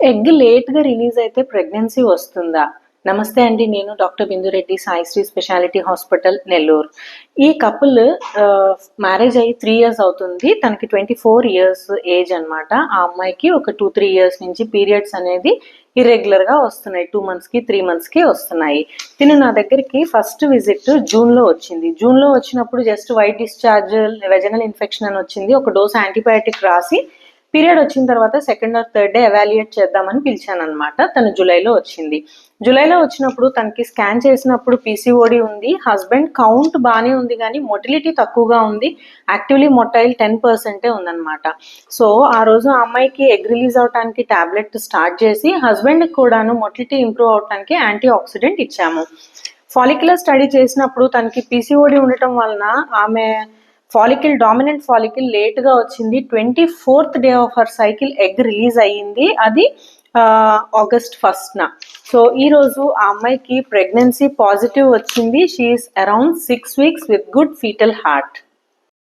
Egg లేట్గా release అయితే pregnancy వస్తుందా? నమస్తే అండి నేను doctor Bindu Reddy Saisri speciality hospital Nellore. ఈ కపుల్ మ్యారేజ్ అయ్యి త్రీ ఇయర్స్ అవుతుంది. తనకి ట్వంటీ ఫోర్ ఇయర్స్ ఏజ్ అన్నమాట. ఆ అమ్మాయికి ఒక టూ త్రీ ఇయర్స్ నుంచి పీరియడ్స్ అనేది ఇర్రెగ్యులర్గా గా వస్తున్నాయి. టూ మంత్స్కి త్రీ మంత్స్కి వస్తున్నాయి. తిను నా దగ్గరికి ఫస్ట్ విజిట్ జూన్లో వచ్చింది. జూన్లో వచ్చినప్పుడు just white discharge regional infection అని వచ్చింది. ఒక డోస్ యాంటీబయాటిక్ రాసి పీరియడ్ వచ్చిన తర్వాత second or third day evaluate చేద్దామని పిలిచాను అనమాట తను జూలైలో వచ్చింది. జూలైలో వచ్చినప్పుడు తనకి స్కాన్ చేసినప్పుడు పీసీఓడి ఉంది. హస్బెండ్ కౌంట్ బాగానే ఉంది కానీ మొటిలిటీ తక్కువగా ఉంది. యాక్టివ్లీ మొటైల్ టెన్ పర్సెంటే ఉందన్నమాట. సో ఆ రోజు ఆ అమ్మాయికి ఎగ్ రిలీజ్ అవడానికి టాబ్లెట్ స్టార్ట్ చేసి హస్బెండ్కి కూడాను మొటిలిటీ ఇంప్రూవ్ అవడానికి యాంటీ ఆక్సిడెంట్ ఇచ్చాము. ఫాలిక్యులర్ స్టడీ చేసినప్పుడు తనకి పీసీఓడి ఉండటం వలన ఆమె ఫాలికిల్ డామినెంట్ ఫాలికిల్ లేట్గా వచ్చింది. Twenty fourth day of her cycle egg release అయ్యింది. అది ఆగస్ట్ ఫస్ట్న. సో ఈరోజు ఆ అమ్మాయికి ప్రెగ్నెన్సీ పాజిటివ్ వచ్చింది. She's around six weeks with good fetal heart